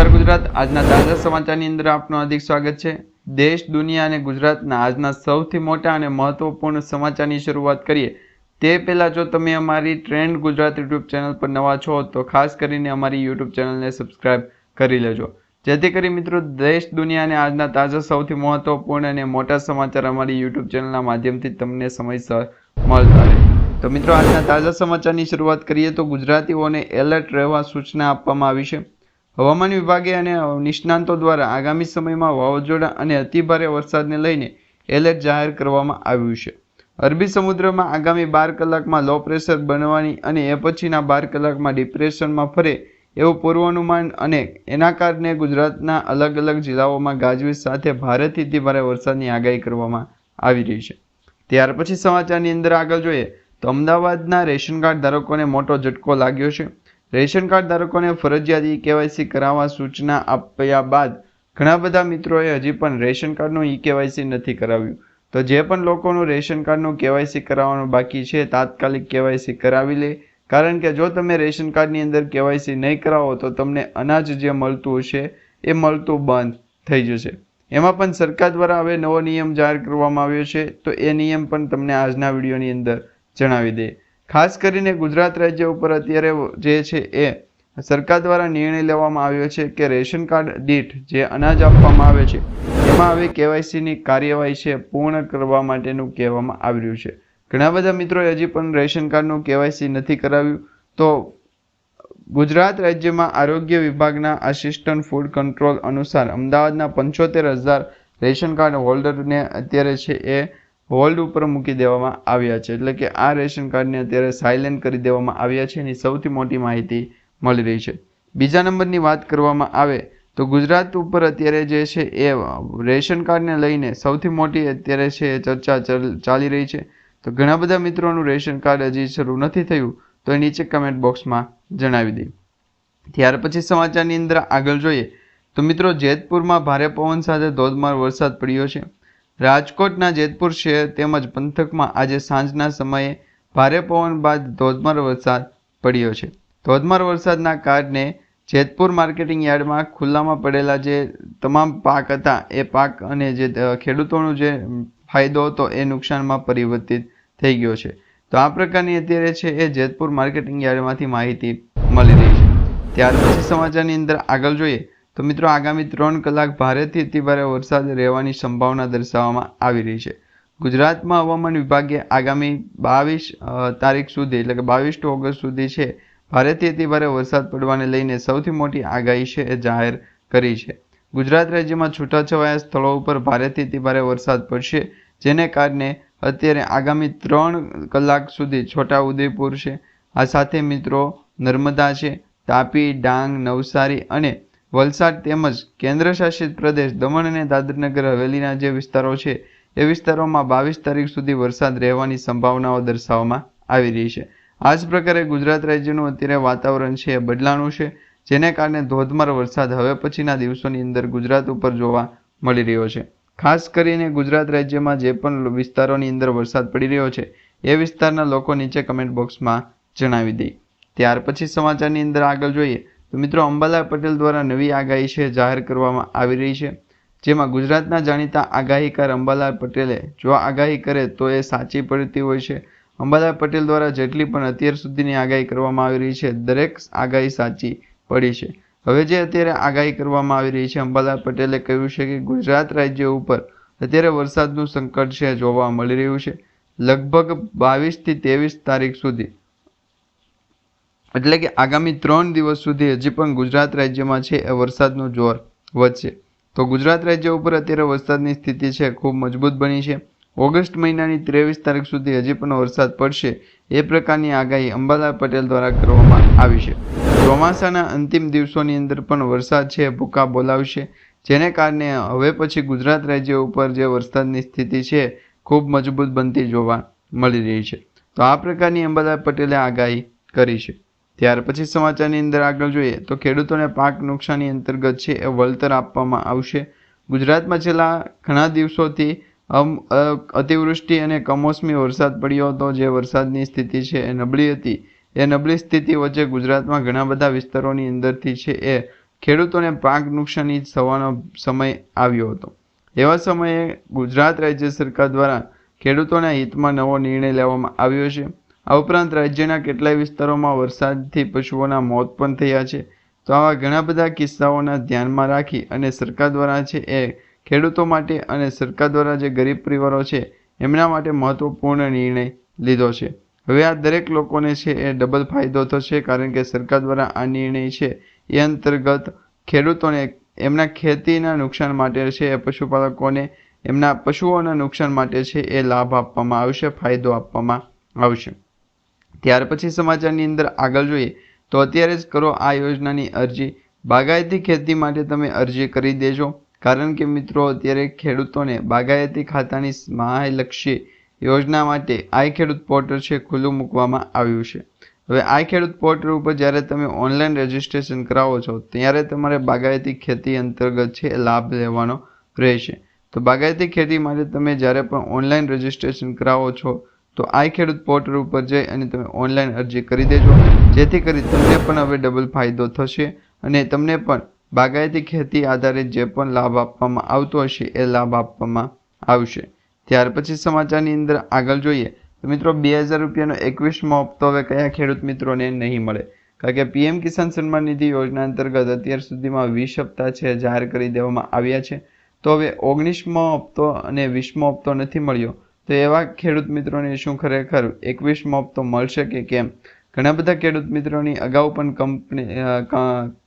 નમસ્કાર ગુજરાત. આજના તાજા સમાચારની અંદર આપનું હાર્દિક સ્વાગત છે. દેશ, દુનિયા અને ગુજરાતના આજના સૌથી મોટા અને મહત્વપૂર્ણ સમાચારની શરૂઆત કરીએ. તે પહેલાં જો તમે અમારી ટ્રેન્ડ ગુજરાત યુટ્યુબ ચેનલ પર નવા છો, તો ખાસ કરીને અમારી યુટ્યુબ ચેનલને સબસ્ક્રાઇબ કરી લેજો. જેથી કરી મિત્રો, દેશ દુનિયા અને આજના તાજા સૌથી મહત્વપૂર્ણ અને મોટા સમાચાર અમારી યુટ્યુબ ચેનલના માધ્યમથી તમને સમયસર મળતા રહે. તો મિત્રો, આજના તાજા સમાચારની શરૂઆત કરીએ તો ગુજરાતીઓને એલર્ટ રહેવા સૂચના આપવામાં આવી છે. હવામાન વિભાગે અને નિષ્ણાંતો દ્વારા આગામી સમયમાં વાવાઝોડા અને અતિભારે વરસાદને લઈને એલર્ટ જાહેર કરવામાં આવ્યું છે. અરબી સમુદ્રમાં આગામી બાર કલાકમાં લો પ્રેશર બનવાની અને એ પછીના બાર કલાકમાં ડિપ્રેશનમાં ફરે એવું પૂર્વાનુમાન અને એના કારણે ગુજરાતના અલગ અલગ જિલ્લાઓમાં ગાજવીજ સાથે ભારેથી અતિભારે વરસાદની આગાહી કરવામાં આવી રહી છે. ત્યાર પછી સમાચારની અંદર આગળ જોઈએ તો અમદાવાદના રેશન કાર્ડ ધારકોને મોટો ઝટકો લાગ્યો છે. રેશન કાર્ડ ધારકોને ફરજિયાત ઈ કેવાયસી કરાવવા સૂચના આપ્યા બાદ ઘણા બધા મિત્રોએ હજી પણ રેશન કાર્ડનું ઈ કેવાયસી નથી કરાવ્યું. તો જે પણ લોકોનું રેશન કાર્ડનું કેવાયસી કરાવવાનું બાકી છે, તાત્કાલિક કેવાયસી કરાવી લે. કારણ કે જો તમે રેશન કાર્ડની અંદર કેવાયસી નહીં કરાવો, તો તમને અનાજ જે મળતું હશે, એ મળતું બંધ થઈ જશે. એમાં પણ સરકાર દ્વારા હવે નવો નિયમ જાહેર કરવામાં આવ્યો છે, તો એ નિયમ પણ તમને આજના વિડીયોની અંદર જણાવી દઈએ ખાસ કરીને ગુજરાત રાજ્ય ઉપર અત્યારે જે છે એ સરકાર દ્વારા નિર્ણય લેવામાં આવ્યો છે કે રેશન કાર્ડ દીઠ જે અનાજ આપવામાં આવે છે, એમાં હવે કેવાયસીની કાર્યવાહી છે પૂર્ણ કરવા માટેનું કહેવામાં આવી રહ્યું છે. ઘણા બધા મિત્રોએ હજી પણ રેશન કાર્ડનું કેવાયસી નથી કરાવ્યું. તો ગુજરાત રાજ્યમાં આરોગ્ય વિભાગના આસિસ્ટન્ટ ફૂડ કંટ્રોલ અનુસાર અમદાવાદના પંચોતેર હજાર રેશન કાર્ડ હોલ્ડરને અત્યારે છે એ હોલ્ડ ઉપર મૂકી દેવામાં આવ્યા છે. એટલે કે આ રેશન કાર્ડને અત્યારે સાયલેન્ટ કરી દેવામાં આવ્યા છે એની સૌથી મોટી માહિતી મળી રહી છે. બીજા નંબરની વાત કરવામાં આવે તો ગુજરાત ઉપર અત્યારે જે છે એ રેશન કાર્ડને લઈને સૌથી મોટી અત્યારે છે એ ચર્ચા ચાલી રહી છે. તો ઘણા બધા મિત્રોનું રેશન કાર્ડ હજી શરૂ નથી થયું તો એ નીચે કમેન્ટ બોક્સમાં જણાવી દઈ ત્યાર પછી સમાચારની અંદર આગળ જોઈએ તો મિત્રો જેતપુરમાં ભારે પવન સાથે ધોધમાર વરસાદ પડ્યો છે. રાજકોટના જેતપુર શહેર તેમજ પંથકમાં આજે સાંજના સમયે ભારે પવન બાદ ધોધમાર વરસાદ પડ્યો છે. ધોધમાર વરસાદના કારણે જેતપુર માર્કેટિંગ યાર્ડમાં ખુલ્લામાં પડેલા જે તમામ પાક હતા, એ પાક અને જે ખેડૂતોનો જે ફાયદો હતો એ નુકસાનમાં પરિવર્તિત થઈ ગયો છે. તો આ પ્રકારની અત્યારે છે એ જેતપુર માર્કેટિંગ યાર્ડમાંથી માહિતી મળી રહી છે. ત્યાર પછી સમાચારની અંદર આગળ જોઈએ તો મિત્રો, આગામી ત્રણ કલાક ભારેથી અતિભારે વરસાદ રહેવાની સંભાવના દર્શાવવામાં આવી રહી છે. ગુજરાતમાં હવામાન વિભાગે આગામી બાવીસ તારીખ સુધી, એટલે કે બાવીસ ઓગસ્ટ સુધી છે, ભારેથી અતિભારે વરસાદ પડવાને લઈને સૌથી મોટી આગાહી છે એ જાહેર કરી છે. ગુજરાત રાજ્યમાં છૂટાછવાયા સ્થળો ઉપર ભારેથી અતિભારે વરસાદ પડશે, જેને કારણે અત્યારે આગામી ત્રણ કલાક સુધી છોટા ઉદેપુર છે. આ સાથે મિત્રો, નર્મદા છે, તાપી, ડાંગ, નવસારી અને વલસાડ તેમજ કેન્દ્રશાસિત પ્રદેશ દમણ અને દાદરનગર હવેલીના જે વિસ્તારો છે, એ વિસ્તારોમાં બાવીસ તારીખ સુધી વરસાદ રહેવાની સંભાવનાઓ દર્શાવવામાં આવી રહી છે. આ જ પ્રકારે ગુજરાત રાજ્યનું અત્યારે વાતાવરણ છે, એ બદલાણું છે, જેને કારણે ધોધમાર વરસાદ હવે પછીના દિવસોની અંદર ગુજરાત ઉપર જોવા મળી રહ્યો છે. ખાસ કરીને ગુજરાત રાજ્યમાં જે પણ વિસ્તારોની અંદર વરસાદ પડી રહ્યો છે, એ વિસ્તારના લોકો નીચે કમેન્ટ બોક્સમાં જણાવી દે. ત્યાર પછી સમાચારની અંદર આગળ જોઈએ તો મિત્રો, અંબાલાલ પટેલ દ્વારા નવી આગાહી છે, જાહેર કરવામાં આવી રહી છે. જેમાં ગુજરાતના જાણીતા આગાહીકાર અંબાલાલ પટેલે, જો આગાહી કરે તો એ સાચી પડતી હોય છે. અંબાલાલ પટેલ દ્વારા જેટલી પણ અત્યાર સુધીની આગાહી કરવામાં આવી રહી છે, દરેક આગાહી સાચી પડી છે. હવે જે અત્યારે આગાહી કરવામાં આવી રહી છે, અંબાલાલ પટેલે કહ્યું છે કે ગુજરાત રાજ્ય ઉપર અત્યારે વરસાદનું સંકટ છે, જોવા મળી રહ્યું છે. લગભગ બાવીસથી ત્રેવીસ તારીખ સુધી એટલે કે આગામી ત્રણ દિવસ સુધી હજી પણ ગુજરાત રાજ્યમાં છે એ વરસાદનું જોર વધશે. તો ગુજરાત રાજ્ય ઉપર અત્યારે વરસાદની સ્થિતિ છે, ખૂબ મજબૂત બની છે. ઓગસ્ટ મહિનાની ત્રેવીસ તારીખ સુધી હજી પણ વરસાદ પડશે એ પ્રકારની આગાહી અંબાલાલ પટેલ દ્વારા કરવામાં આવી છે. ચોમાસાના અંતિમ દિવસોની અંદર પણ વરસાદ છે, ભૂકા બોલાવશે, જેને કારણે હવે પછી ગુજરાત રાજ્ય ઉપર જે વરસાદની સ્થિતિ છે, ખૂબ મજબૂત બનતી જોવા મળી રહી છે. તો આ પ્રકારની અંબાલાલ પટેલે આગાહી કરી છે. ત્યાર પછી સમાચારની અંદર આગળ જોઈએ તો ખેડૂતોને પાક નુકસાની અંતર્ગત છે એ વળતર આપવામાં આવશે. ગુજરાતમાં છેલ્લા ઘણા દિવસોથી અતિવૃષ્ટિ અને કમોસમી વરસાદ પડ્યો હતો. જે વરસાદની સ્થિતિ છે એ નબળી હતી. એ નબળી સ્થિતિ વચ્ચે ગુજરાતમાં ઘણા બધા વિસ્તારોની અંદરથી છે એ ખેડૂતોને પાક નુકસાની થવાનો સમય આવ્યો હતો. એવા સમયે ગુજરાત રાજ્ય સરકાર દ્વારા ખેડૂતોના હિતમાં નવો નિર્ણય લેવામાં આવ્યો છે. આ ઉપરાંત રાજ્યના કેટલાય વિસ્તારોમાં વરસાદથી પશુઓના મોત પણ થયા છે. તો આવા ઘણા બધા કિસ્સાઓના ધ્યાનમાં રાખી અને સરકાર દ્વારા છે એ ખેડૂતો માટે અને સરકાર દ્વારા જે ગરીબ પરિવારો છે, એમના માટે મહત્વપૂર્ણ નિર્ણય લીધો છે. હવે આ દરેક લોકોને છે એ ડબલ ફાયદો થશે કારણ કે સરકાર દ્વારા આ નિર્ણય છે એ અંતર્ગત ખેડૂતોને એમના ખેતીના નુકસાન માટે છે એ પશુપાલકોને એમના પશુઓના નુકસાન માટે છે એ લાભ આપવામાં આવશે, ફાયદો આપવામાં આવશે. ત્યાર પછી સમાચારની અંદર આગળ જોઈએ તો અત્યારે જ કરો આ યોજનાની અરજી. બાગાયતી ખેતી માટે તમે અરજી કરી દેજો. કારણ કે મિત્રો, અત્યારે ખેડૂતોને બાગાયતી ખાતાની સહાયલક્ષી યોજના માટે આઈ ખેડૂત પોર્ટલ છે, ખુલ્લું મૂકવામાં આવ્યું છે. હવે આઈ ખેડૂત પોર્ટલ ઉપર જ્યારે તમે ઓનલાઈન રજિસ્ટ્રેશન કરાવો છો, ત્યારે તમારે બાગાયતી ખેતી અંતર્ગત છે, લાભ લેવાનો રહેશે. તો બાગાયતી ખેતી માટે તમે જ્યારે પણ ઓનલાઈન રજિસ્ટ્રેશન કરાવો છો તો આઈ ખેડૂત પોર્ટલ ઉપર જઈ અને તમે ઓનલાઈન અરજી કરી દેજો. જેથી કરી તમને પણ હવે ડબલ ફાયદો થશે અને તમને પણ બાગાયતી ખેતી આધારિત જે પણ લાભ આપવામાં આવતો હશે એ લાભ આપવામાં આવશે. ત્યાર પછી સમાચારની અંદર આગળ જોઈએ. તો મિત્રો બે હજાર રૂપિયાનો એકવીસમો હપ્તો હવે કયા ખેડૂત મિત્રોને નહીં મળે? કારણ કે પીએમ કિસાન સન્માન નિધિ યોજના અંતર્ગત અત્યાર સુધીમાં વીસ હપ્તા છે, જાહેર કરી દેવામાં આવ્યા છે. તો હવે ઓગણીસમો હપ્તો અને વીસમો હપ્તો નથી મળ્યો. તો એવા ખેડૂત મિત્રોને શું ખરેખર એકવીસમો હપ્તો મળશે કે કેમ? ઘણા બધા ખેડૂત મિત્રોની અગાઉ પણ કંપની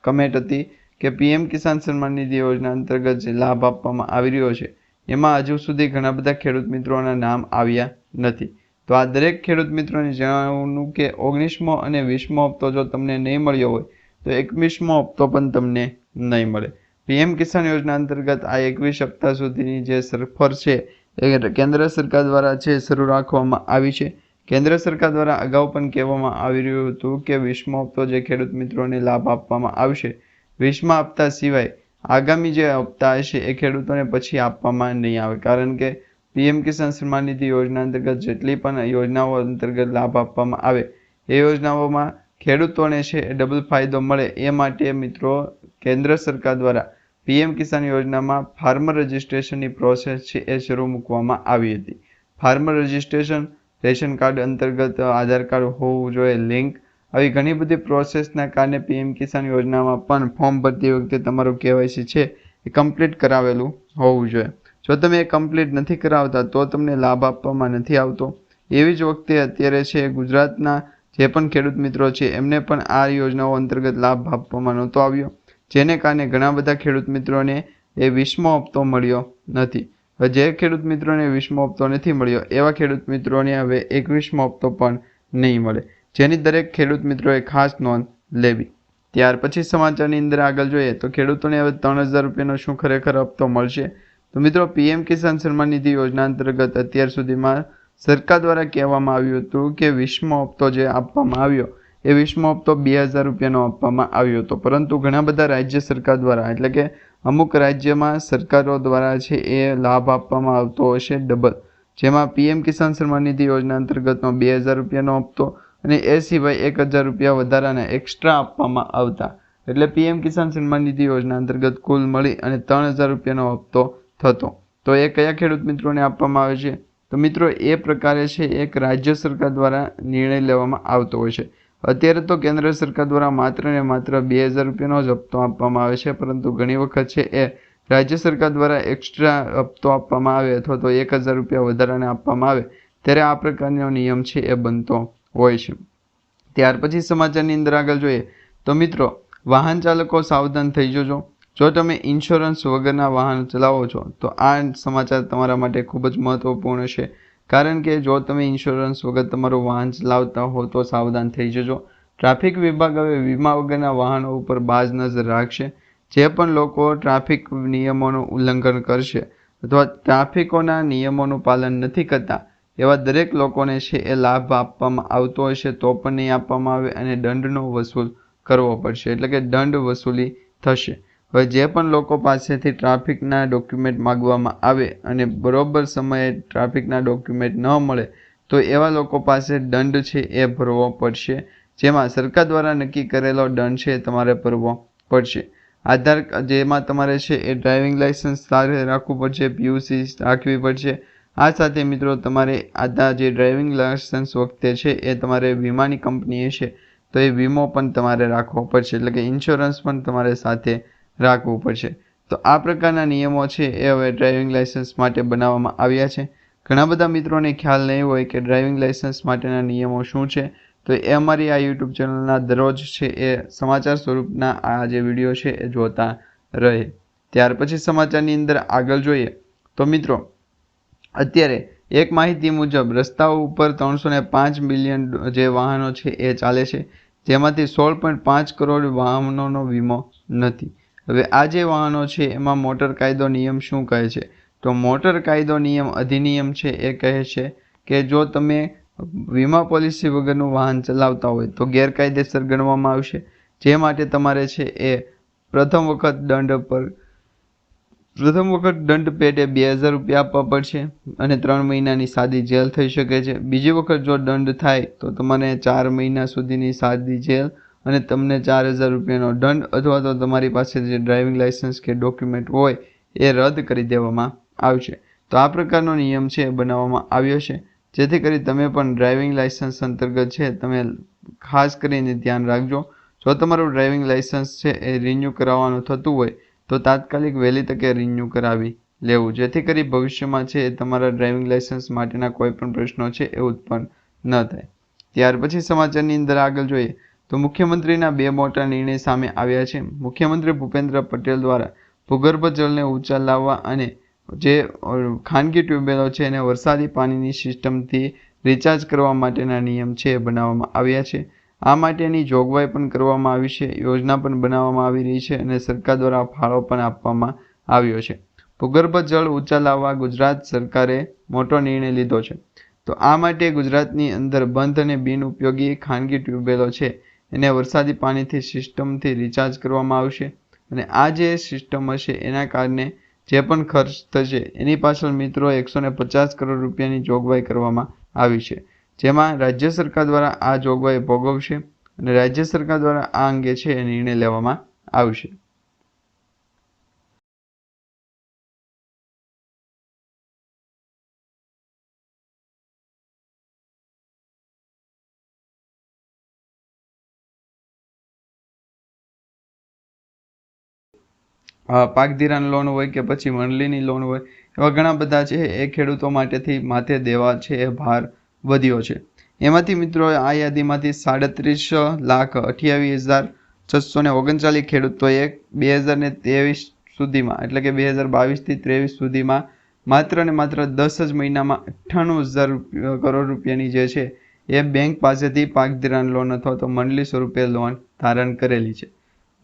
કમેન્ટ હતી કે પીએમ કિસાન સન્માન નિધિ યોજના અંતર્ગત જે લાભ આપવામાં આવી રહ્યો છે, એમાં હજુ સુધી ઘણા બધા ખેડૂત મિત્રોના નામ આવ્યા નથી. તો આ દરેક ખેડૂત મિત્રોને જણાવવાનું કે ઓગણીસમો અને વીસમો હપ્તો જો તમને નહીં મળ્યો હોય, તો એકવીસમો હપ્તો પણ તમને નહીં મળે. પીએમ કિસાન યોજના અંતર્ગત આ એકવીસ હપ્તા સુધીની જે સરફર છે કેન્દ્ર સરકાર દ્વારા છે શરૂ રાખવામાં આવી છે, કેન્દ્ર સરકાર દ્વારા અગાઉ પણ કહેવામાં આવી રહ્યું હતું કે વીસમો હપ્તો જે ખેડૂત મિત્રોને લાભ આપવામાં આવશે વીસમા હપ્તા સિવાય આગામી જે હપ્તા હશે એ ખેડૂતોને પછી આપવામાં નહીં આવે. કારણ કે પીએમ કિસાન સન્માન નિધિ યોજના અંતર્ગત જેટલી પણ યોજનાઓ અંતર્ગત લાભ આપવામાં આવે, એ યોજનાઓમાં ખેડૂતોને છે ડબલ ફાયદો મળે એ માટે મિત્રો કેન્દ્ર સરકાર દ્વારા પીએમ કિસાન યોજનામાં ફાર્મર રજિસ્ટ્રેશનની પ્રોસેસ છે એ શરૂ મૂકવામાં આવી હતી. ફાર્મર રજિસ્ટ્રેશન રેશન કાર્ડ અંતર્ગત આધાર કાર્ડ હોવું જોઈએ, લિંક આવી ઘણી બધી પ્રોસેસના કારણે પીએમ કિસાન યોજનામાં પણ ફોર્મ ભરતી વખતે તમારું કેવાયસી છે એ કમ્પ્લીટ કરાવેલું હોવું જોઈએ. જો તમે એ કમ્પ્લીટ નથી કરાવતા તો તમને લાભ આપવામાં નથી આવતો. એવી જ વખતે અત્યારે છે ગુજરાતના જે પણ ખેડૂત મિત્રો છે એમને પણ આ યોજનાઓ અંતર્ગત લાભ આપવામાં નહોતો આવ્યો. જેને કારણે ઘણા બધા ખેડૂત મિત્રોને એ વીસમો હપ્તો મળ્યો નથી. જે ખેડૂત મિત્રોને વીસમો હપ્તો નથી મળ્યો, એવા ખેડૂત મિત્રોને હવે એકવીસમો હપ્તો પણ નહીં મળે. જેની દરેક ખેડૂત મિત્રોએ ખાસ નોંધ લેવી. ત્યાર પછી સમાચારની અંદર આગળ જોઈએ તો ખેડૂતોને હવે ત્રણ હજાર રૂપિયાનો શું ખરેખર હપ્તો મળશે? તો મિત્રો, પીએમ કિસાન સન્માન નિધિ યોજના અંતર્ગત અત્યાર સુધીમાં સરકાર દ્વારા કહેવામાં આવ્યું હતું કે વીસમો હપ્તો જે આપવામાં આવ્યો એ વીસમો હપ્તો બે હજાર રૂપિયાનો આપવામાં આવ્યો હતો. પરંતુ ઘણા બધા રાજ્ય સરકાર દ્વારા, એટલે કે અમુક રાજ્યમાં સરકારો દ્વારા છે એ લાભ આપવામાં આવતો હશે ડબલ. જેમાં પીએમ કિસાન સન્માન નિધિ યોજના અંતર્ગતનો બે હજાર રૂપિયાનો હપ્તો અને એ સિવાય એક હજાર રૂપિયા વધારાના એક્સ્ટ્રા આપવામાં આવતા. એટલે પીએમ કિસાન સન્માન નિધિ યોજના અંતર્ગત કુલ મળી અને ત્રણ હજાર રૂપિયાનો હપ્તો થતો. તો એ કયા ખેડૂત મિત્રોને આપવામાં આવે છે? તો મિત્રો, એ પ્રકારે છે એક રાજ્ય સરકાર દ્વારા નિર્ણય લેવામાં આવતો હોય છે. અત્યારે તો કેન્દ્ર સરકાર દ્વારા માત્ર ને માત્ર બે હજાર રૂપિયાનો જ હપ્તો આપવામાં આવે છે, પરંતુ ઘણી વખત છે એ રાજ્ય સરકાર દ્વારા એક્સ્ટ્રા હપ્તો આપવામાં આવે અથવા તો એક હજાર રૂપિયા વધારાને આપવામાં આવે, ત્યારે આ પ્રકારનો નિયમ છે એ બનતો હોય છે. ત્યાર પછી સમાચારની અંદર આગળ જોઈએ, તો મિત્રો, વાહન ચાલકો સાવધાન થઈ જજો. જો તમે ઇન્સ્યોરન્સ વગરના વાહન ચલાવો છો, તો આ સમાચાર તમારા માટે ખૂબ જ મહત્વપૂર્ણ છે. કારણ કે જો તમે ઇન્સ્યોરન્સ વગર તમારું વાહન ચલાવતા હો તો સાવધાન થઈ જજો. ટ્રાફિક વિભાગ હવે વીમા વગરના વાહનો ઉપર બાજ નજર રાખશે. જે પણ લોકો ટ્રાફિક નિયમોનું ઉલ્લંઘન કરશે અથવા ટ્રાફિકોના નિયમોનું પાલન નથી કરતા, એવા દરેક લોકોને છે એ લાભ આપવામાં આવતો હશે તો પણ નહીં આપવામાં આવે અને દંડનો વસૂલ કરવો પડશે. એટલે કે દંડ વસૂલી થશે. હવે જે પણ લોકો પાસેથી ટ્રાફિકના ડોક્યુમેન્ટ માગવામાં આવે અને બરોબર સમયે ટ્રાફિકના ડોક્યુમેન્ટ ન મળે, તો એવા લોકો પાસે દંડ છે એ ભરવો પડશે. જેમાં સરકાર દ્વારા નક્કી કરેલો દંડ છે તમારે ભરવો પડશે. આધાર જેમાં તમારે છે એ ડ્રાઇવિંગ લાઇસન્સ સાથે રાખવું પડશે પીયુસી રાખવી પડશે. આ સાથે મિત્રો તમારે આધા જે ડ્રાઇવિંગ લાઇસન્સ વખતે છે એ તમારે વીમાની કંપનીએ છે, તો એ વીમો પણ તમારે રાખવો પડશે. એટલે કે ઇન્સ્યોરન્સ પણ તમારે સાથે રાખવું પડશે. તો આ પ્રકારના નિયમો છે એ હવે ડ્રાઇવિંગ લાઇસન્સ માટે બનાવવામાં આવ્યા છે. ઘણા બધા મિત્રોને ખ્યાલ નહીં હોય કે ડ્રાઇવિંગ લાઇસન્સ માટેના નિયમો શું છે, તો એ અમારી આ યુટ્યુબ ચેનલના દરરોજ છે એ સમાચાર સ્વરૂપના આ જે વીડિયો છે એ જોતા રહે. ત્યાર પછી સમાચારની અંદર આગળ જોઈએ. તો મિત્રો, અત્યારે એક માહિતી મુજબ રસ્તાઓ ઉપર ત્રણસો ને પાંચ મિલિયન જે વાહનો છે એ ચાલે છે, જેમાંથી સોળ પોઈન્ટ પાંચ કરોડ વાહનોનો વીમો નથી. હવે આ જે વાહનો છે, એમાં મોટર કાયદો નિયમ શું કહે છે? તો મોટર કાયદો નિયમ અધિનિયમ છે, એ કહે છે કે જો તમે વીમા પોલિસી વગરનું વાહન ચલાવતા હોય, તો ગેરકાયદેસર ગણવામાં આવશે. જે માટે તમારે છે, એ પ્રથમ વખત દંડ પર, પ્રથમ વખત દંડ પેટે બે હજાર રૂપિયા આપવા પડશે અને ત્રણ મહિનાની સાદી જેલ થઈ શકે છે. બીજી વખત જો દંડ થાય, તો તમારે ચાર મહિના સુધીની સાદી જેલ અને તમને ચાર હજાર રૂપિયાનો દંડ અથવા તો તમારી પાસે જે ડ્રાઇવિંગ લાઇસન્સ કે ડોક્યુમેન્ટ હોય, એ રદ કરી દેવામાં આવશે. તો આ પ્રકારનો નિયમ છે બનાવવામાં આવ્યો છે. જેથી કરી તમે પણ ડ્રાઇવિંગ લાઇસન્સ અંતર્ગત છે, તમે ખાસ કરીને ધ્યાન રાખજો. જો તમારું ડ્રાઇવિંગ લાઇસન્સ છે, એ રિન્યૂ કરાવવાનું થતું હોય, તો તાત્કાલિક વહેલી તકે રિન્યૂ કરાવી લેવું. જેથી કરી ભવિષ્યમાં છે, એ તમારા ડ્રાઇવિંગ લાઇસન્સ માટેના કોઈ પણ પ્રશ્નો છે, એ ઉત્પન્ન ન થાય. ત્યાર પછી સમાચારની અંદર આગળ જોઈએ. તો મુખ્યમંત્રીના બે મોટા નિર્ણય સામે આવ્યા છે. મુખ્યમંત્રી ભૂપેન્દ્ર પટેલ દ્વારા ભૂગર્ભ જળને ઊંચા લાવવા અને જે ખાનગી ટ્યુબવેલો છે એને વરસાદી પાણીની સિસ્ટમથી રિચાર્જ કરવા માટેના નિયમ છે બનાવવામાં આવ્યા છે. આ માટેની જોગવાઈ પણ કરવામાં આવી છે. યોજના પણ બનાવવામાં આવી રહી છે અને સરકાર દ્વારા ફાળો પણ આપવામાં આવ્યો છે. ભૂગર્ભ જળ ઊંચા લાવવા ગુજરાત સરકારે મોટો નિર્ણય લીધો છે. તો આ માટે ગુજરાતની અંદર બંધ અને બિનઉપયોગી ખાનગી ટ્યુબવેલો છે. એને વરસાદી પાણીથી સિસ્ટમથી રિચાર્જ કરવામાં આવશે. અને આ જે સિસ્ટમ હશે, એના કારણે જે પણ ખર્ચ થશે, એની પાછળ મિત્રો એકસો ને પચાસ કરોડ રૂપિયાની જોગવાઈ કરવામાં આવી છે. જેમાં રાજ્ય સરકાર દ્વારા આ જોગવાઈ ભોગવશે અને રાજ્ય સરકાર દ્વારા આ અંગે છે એ નિર્ણય લેવામાં આવશે. પાક ધિરાણ લોન હોય કે પછી મંડળીની લોન હોય, એવા ઘણા બધા છે. એ ખેડૂતો માટેથી માથે દેવા છે, એ ભાર વધ્યો છે. એમાંથી મિત્રો, આ યાદીમાંથી સાડત્રીસ લાખ અઠ્યાવીસ હજાર છસો ને ઓગણચાલીસ ખેડૂતોએ બે હજાર ને ત્રેવીસ સુધીમાં, એટલે કે બે હજાર બાવીસથી ત્રેવીસ સુધીમાં માત્ર ને માત્ર દસ જ મહિનામાં અઠ્ઠાણું હજાર કરોડ રૂપિયાની જે છે, એ બેંક પાસેથી પાક ધિરાણ લોન અથવા તો મંડલી સ્વરૂપે લોન ધારણ કરેલી છે.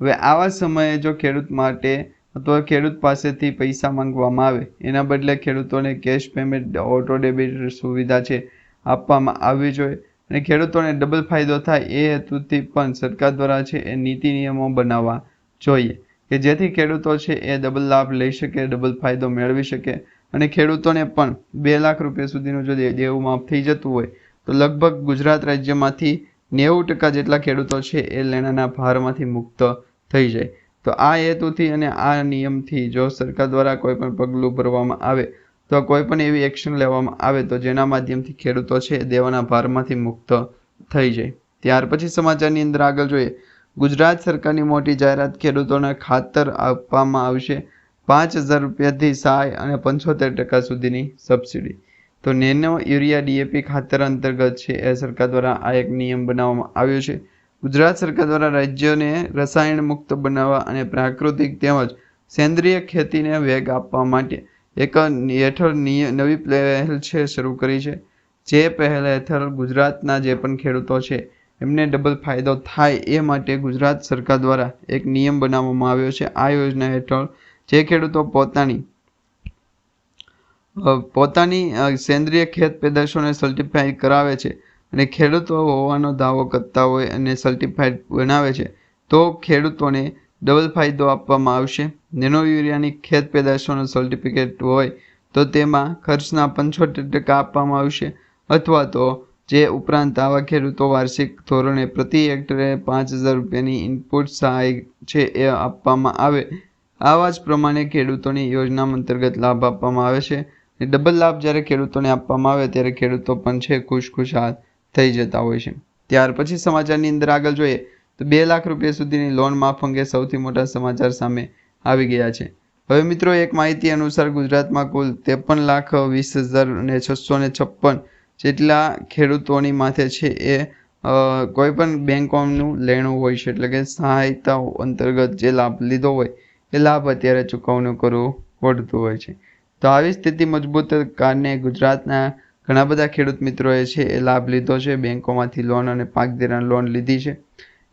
હવે આવા સમયે જો ખેડૂત માટે અથવા ખેડૂત પાસેથી પૈસા માંગવામાં આવે, એના બદલે ખેડૂતોને કેશ પેમેન્ટ ઓટો ડેબિટ સુવિધા છે આપવામાં આવવી જોઈએ અને ખેડૂતોને ડબલ ફાયદો થાય એ હેતુથી પણ સરકાર દ્વારા છે એ નીતિ નિયમો બનાવવા જોઈએ કે જેથી ખેડૂતો છે એ ડબલ લાભ લઈ શકે ડબલ ફાયદો મેળવી શકે અને ખેડૂતોને પણ બે લાખ રૂપિયા સુધીનું જો દેવું માફ થઈ જતું હોય તો લગભગ ગુજરાત રાજ્યમાંથી નેવું ટકા જેટલા ખેડૂતો છે એ લેણાના ભારમાંથી મુક્ત થઈ જાય. તો આ હેતુથી અને આ નિયમથી જો સરકાર દ્વારા કોઈ પણ પગલું ભરવામાં આવે, તો કોઈ પણ એવી એક્શન લેવામાં આવે તો જેના માધ્યમથી ખેડૂતો છે દેવાના ભારમાંથી મુક્ત થઈ જાય. ત્યાર પછી સમાચારની અંદર આગળ જોઈએ. ગુજરાત સરકારની મોટી જાહેરાત ખેડૂતોને ખાતર આપવામાં આવશે પાંચ હજાર રૂપિયાથી સહાય અને પંચોતેર ટકા સુધીની સબસિડી. તો નેનો યુરિયા ડીએપી ખાતર અંતર્ગત છે એ સરકાર દ્વારા આ એક નિયમ બનાવવામાં આવ્યો છે. ગુજરાત સરકાર દ્વારા રાજ્યને રસાયણ મુક્ત બનાવવા અને પ્રાકૃતિક તેમજ સેન્દ્રિય ખેતીને વેગ આપવા માટે એક હેઠળ નવી પહેલ છે શરૂ કરી છે. જે પહેલ હેઠળ ગુજરાતના જે પણ ખેડૂતો છે, એમને ડબલ ફાયદો થાય એ માટે ગુજરાત સરકાર દ્વારા એક નિયમ બનાવવામાં આવ્યો છે. આ યોજના હેઠળ જે ખેડૂતો પોતાની પોતાની સેન્દ્રિય ખેત પેદાશોને સર્ટિફાઈ કરાવે છે અને ખેડૂતો હોવાનો દાવો કરતા હોય અને સર્ટિફાઈડ બનાવે છે, તો ખેડૂતોને ડબલ ફાયદો આપવામાં આવશે. નેનો યુરિયાની ખેત પેદાશોનું સર્ટિફિકેટ હોય, તો તેમાં ખર્ચના પંચોતેર ટકા આપવામાં આવશે, અથવા તો જે ઉપરાંત આવા ખેડૂતો વાર્ષિક ધોરણે પ્રતિ હેક્ટરે પાંચ હજાર રૂપિયાની ઇનપુટ સહાય છે એ આપવામાં આવે. આવા જ પ્રમાણે ખેડૂતોની યોજના અંતર્ગત લાભ આપવામાં આવે છે. ડબલ લાભ જ્યારે ખેડૂતોને આપવામાં આવે, ત્યારે ખેડૂતો પણ છે ખુશખુશાલ. થઈ જતા હોય છે. ત્યાર પછી સમાચારની અંદર આગળ જોઈએ તો બે લાખ રૂપિયા સુધીની લોન માફ અંગે સૌથી મોટા સમાચાર સામે આવી ગયા છે. હવે મિત્રો એક માહિતી અનુસાર ગુજરાતમાં કુલ ત્રેપન લાખ વીસ હજાર અને છસો ને છપ્પન જેટલા ખેડૂતોની માથે છે એ કોઈ પણ બેંકોનું લેણું હોય છે. એટલે કે સહાયતા અંતર્ગત જે લાભ લીધો હોય, એ લાભ અત્યારે ચૂકવણું કરવું પડતું હોય છે. તો આવી સ્થિતિ મજબૂત કારણે ગુજરાતના ઘણા બધા ખેડૂત મિત્રોએ છે, એ લાભ લીધો છે, બેંકોમાંથી લોન અને પાક ધિરાણ લોન લીધી છે.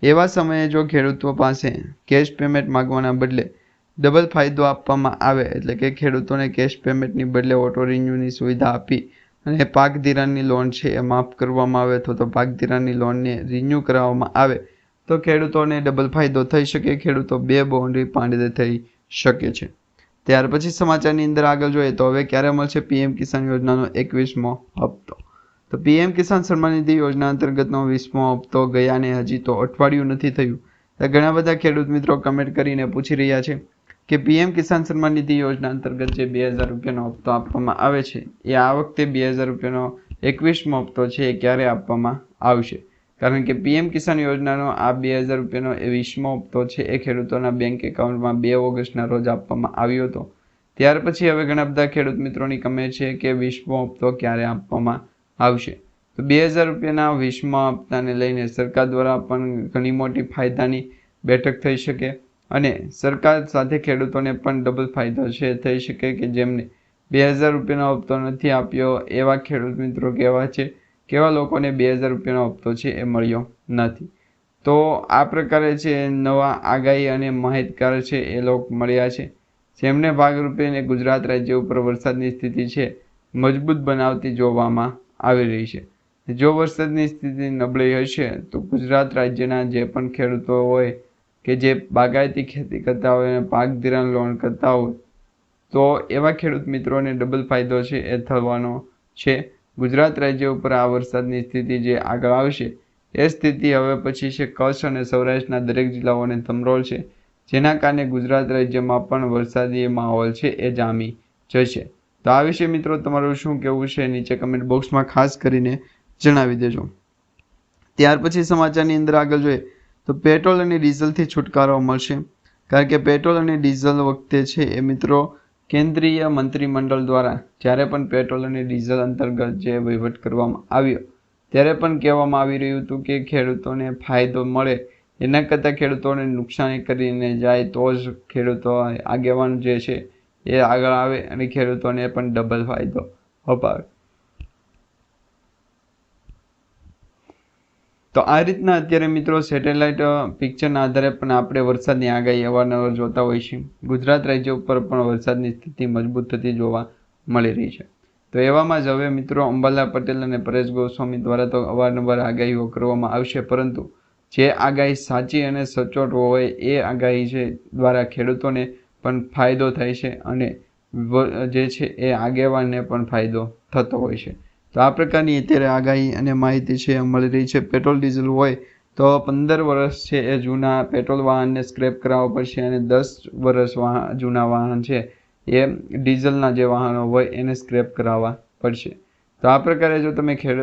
એવા સમયે જો ખેડૂતો પાસે કેશ પેમેન્ટ માગવાના બદલે ડબલ ફાયદો આપવામાં આવે, એટલે કે ખેડૂતોને કેશ પેમેન્ટની બદલે ઓટો રિન્યુની સુવિધા આપી અને પાક ધિરાણની લોન છે એ માફ કરવામાં આવે અથવા તો પાક ધિરાણની લોનને રિન્યૂ કરાવવામાં આવે, તો ખેડૂતોને ડબલ ફાયદો થઈ શકે, ખેડૂતો બે બાઉન્ડ્રી પાંડે થઈ શકે છે. ત્યાર પછી સમાચારની અંદર આગળ જોઈએ તો હવે ક્યારે મળશે પીએમ કિસાન યોજનાનો એકવીસમો હપ્તો? તો પીએમ કિસાન સન્માન નિધિ યોજના અંતર્ગતનો વીસમો હપ્તો ગયાને હજી તો અઠવાડિયું નથી થયું. ઘણા બધા ખેડૂત મિત્રો કમેન્ટ કરીને પૂછી રહ્યા છે કે પીએમ કિસાન સન્માન નિધિ યોજના અંતર્ગત જે બે હજાર રૂપિયાનો હપ્તો આપવામાં આવે છે, એ આ વખતે બે હજાર રૂપિયાનો એકવીસમો હપ્તો છે એ ક્યારે આપવામાં આવશે? કારણ કે પીએમ કિસાન યોજનાનો આ બે હજાર રૂપિયાનો એ વીસમો હપ્તો છે એ ખેડૂતોના બેંક એકાઉન્ટમાં બે ઓગસ્ટના રોજ આપવામાં આવ્યો હતો. ત્યાર પછી હવે ઘણા બધા ખેડૂત મિત્રોની કમે છે કે વીસમો હપ્તો ક્યારે આપવામાં આવશે. તો બે હજાર રૂપિયાના વીસમા હપ્તાને લઈને સરકાર દ્વારા પણ ઘણી મોટી ફાયદાની બેઠક થઈ શકે અને સરકાર સાથે ખેડૂતોને પણ ડબલ ફાયદો છે, થઈ શકે કે જેમને બે હજાર રૂપિયાનો હપ્તો નથી આપ્યો એવા ખેડૂત મિત્રો કેવા છે કેવા લોકોને બે હજાર રૂપિયાનો હપ્તો છે એ મળ્યો નથી. તો આ પ્રકારે છે નવા આગાહી અને માહિતગાર છે એ લોકો મળ્યા છે. જેમને ભાગરૂપે ગુજરાત રાજ્ય ઉપર વરસાદની સ્થિતિ છે મજબૂત બનાવતી જોવામાં આવી રહી છે. જો વરસાદની સ્થિતિ નબળી હશે તો ગુજરાત રાજ્યના જે પણ ખેડૂતો હોય કે જે બાગાયતી ખેતી કરતા હોય અને પાક ધિરાણ લોન કરતા હોય, તો એવા ખેડૂત મિત્રોને ડબલ ફાયદો છે એ થવાનો છે. ગુજરાત રાજ્ય ઉપર આ વરસાદની સ્થિતિ જે આગળ આવશે, એ સ્થિતિ હવે પછી છે કચ્છ અને સૌરાષ્ટ્રના દરેક જિલ્લાઓને થમરોળ છે. જેના કારણે ગુજરાત રાજ્યમાં પણ વરસાદી માહોલ છે એ જામી જશે. તો આ વિશે મિત્રો તમારું શું કહેવું છે નીચે કમેન્ટ બોક્સમાં ખાસ કરીને જણાવી દેજો. ત્યાર પછી સમાચારની અંદર આગળ જોઈએ તો પેટ્રોલ અને ડીઝલથી છુટકારો મળશે. કારણ કે પેટ્રોલ અને ડીઝલ વખતે છે એ મિત્રો કેન્દ્રીય મંત્રીમંડળ દ્વારા જ્યારે પણ પેટ્રોલ અને ડીઝલ અંતર્ગત જે વહીવટ કરવામાં આવ્યો, ત્યારે પણ કહેવામાં આવી રહ્યું હતું કે ખેડૂતોને ફાયદો મળે. એના કરતાં ખેડૂતોને નુકસાની કરીને જાય તો જ ખેડૂતો આગેવાન જે છે એ આગળ આવે અને ખેડૂતોને પણ ડબલ ફાયદો અપાવે. તો આ રીતના અત્યારે મિત્રો સેટેલાઇટ પિક્ચરના આધારે પણ આપણે વરસાદની આગાહી અવારનવાર જોતા હોઈએ છીએ. ગુજરાત રાજ્ય ઉપર પણ વરસાદની સ્થિતિ મજબૂત થતી જોવા મળી રહી છે. તો એવામાં જ હવે મિત્રો અંબાલા પટેલ અને પરેશ ગોસ્વામી દ્વારા તો અવારનવાર આગાહીઓ કરવામાં આવશે, પરંતુ જે આગાહી સાચી અને સચોટ હોય એ આગાહી છે દ્વારા ખેડૂતોને પણ ફાયદો થાય છે અને જે છે એ આગેવાનને પણ ફાયદો થતો હોય છે. તો આ પ્રકારની અત્યારે આગાહી અને માહિતી છે, મળી રહી છે. પેટ્રોલ, ડીઝલ હોય તો પંદર વર્ષ છે એ જૂના પેટ્રોલ વાહનને સ્ક્રેપ કરાવવા પડશે અને દસ વર્ષ જૂના વાહન છે એ ડીઝલના જે વાહનો હોય એને સ્ક્રેપ કરાવવા પડશે. તો આ પ્રકારે જો તમે ખેડ,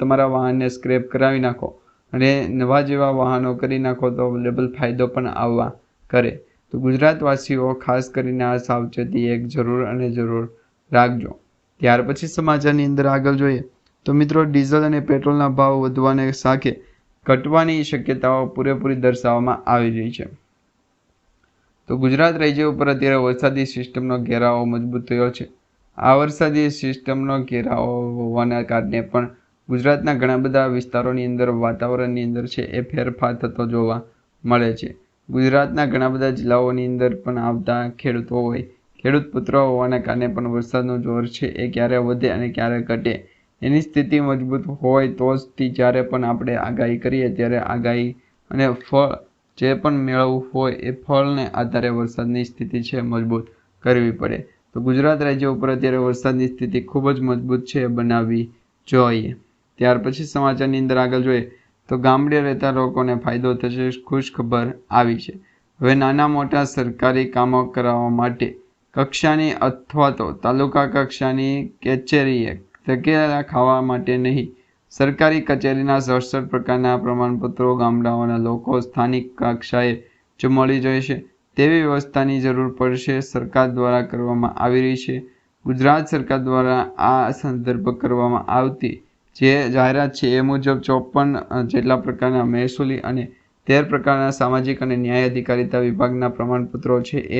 તમારા વાહનને સ્ક્રેપ કરાવી નાખો અને નવા જેવા વાહનો કરી નાખો તો ડબલ ફાયદો પણ આવવા કરે. તો ગુજરાતવાસીઓ ખાસ કરીને આ સાવચેતી એક જરૂર અને જરૂર રાખજો. ત્યાર પછી સમાચારની અંદર આગળ જોઈએ તો મિત્રો ડીઝલ અને પેટ્રોલના ભાવ વધવાને સાથે ઘટવાની શક્યતાઓ પૂરેપૂરી દર્શાવવામાં આવી રહી છે. તો ગુજરાત રાજ્ય ઉપર અત્યારે વરસાદી સિસ્ટમનો ઘેરાવો મજબૂત થયો છે. આ વરસાદી સિસ્ટમનો ઘેરાવો હોવાના કારણે પણ ગુજરાતના ઘણા બધા વિસ્તારોની અંદર વાતાવરણની અંદર છે એ ફેરફાર થતો જોવા મળે છે. ગુજરાતના ઘણા બધા જિલ્લાઓની અંદર પણ આવતા ખેડૂતો હોય ખેડૂત પુત્ર હોવાના કારણે પણ વરસાદનું જોર છે એ ક્યારે વધે અને ક્યારે ઘટે એની સ્થિતિ મજબૂત હોય તો જ જ્યારે પણ આપણે આગાહી કરીએ ત્યારે આગાહી અને ફળ જે પણ મેળવવું હોય એ ફળને આધારે વરસાદની સ્થિતિ છે મજબૂત કરવી પડે. તો ગુજરાત રાજ્ય ઉપર અત્યારે વરસાદની સ્થિતિ ખૂબ જ મજબૂત છે બનાવવી જોઈએ. ત્યાર પછી સમાચારની અંદર આગળ જોઈએ તો ગામડે રહેતા લોકોને ફાયદો થશે ખુશ ખબર આવી છે. હવે નાના મોટા સરકારી કામો કરાવવા માટે કક્ષાની અથવા તો તાલુકા કક્ષાની કચેરીએ ધકેલા ખાવા માટે નહીં. સરકારી કચેરીના સડસઠ પ્રકારના પ્રમાણપત્રો ગામડાઓના લોકો સ્થાનિક કક્ષાએ જ મળી જશે તેવી વ્યવસ્થાની જરૂર પડશે સરકાર દ્વારા કરવામાં આવી રહી છે. ગુજરાત સરકાર દ્વારા આ સંદર્ભ કરવામાં આવતી જે જાહેરાત છે એ મુજબ ચોપન જેટલા પ્રકારના મહેસૂલી અને તેર પ્રકારના સામાજિક અને ન્યાય અધિકારીતા વિભાગના પ્રમાણપત્રો છે એ